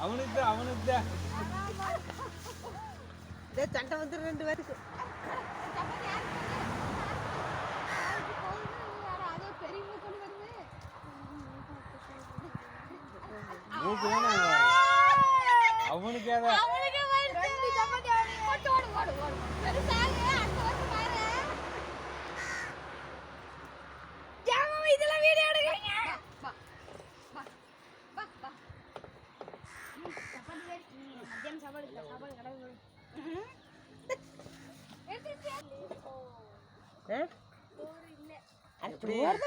அவனுக்கு அவனுக்கு. தான் சண்டை வந்து ரெண்டு பேருக்கு. தானே? அவனுக்கே மத்தியானம் சாப்பாடு இல்லை கடவுள்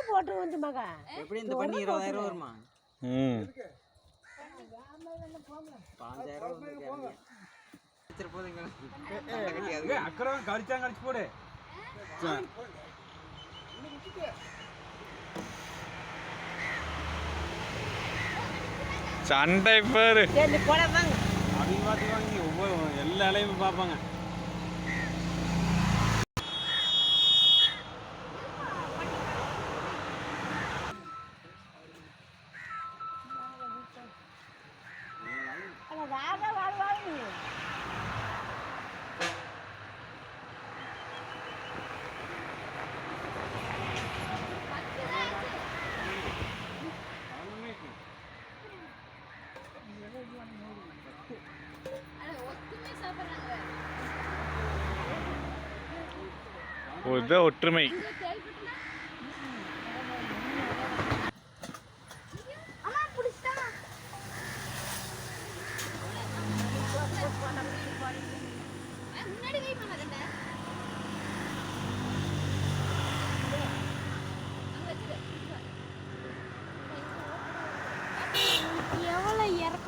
போட்டு வந்து மகா எப்படி இந்த பண்ணி இருபதாயிரம் வருமா ம் பாஞ்சாயிரம் வச்சிரு போதுங்க ஏய், அக்கறம் கழிச்சாங்க கழிச்சு போடு சண்டை பாரு வாங்க எல்லா இலையும் பார்ப்பாங்க. அட வாக இதுதான் ஒற்றுமை. எவ்வளோ இறக்க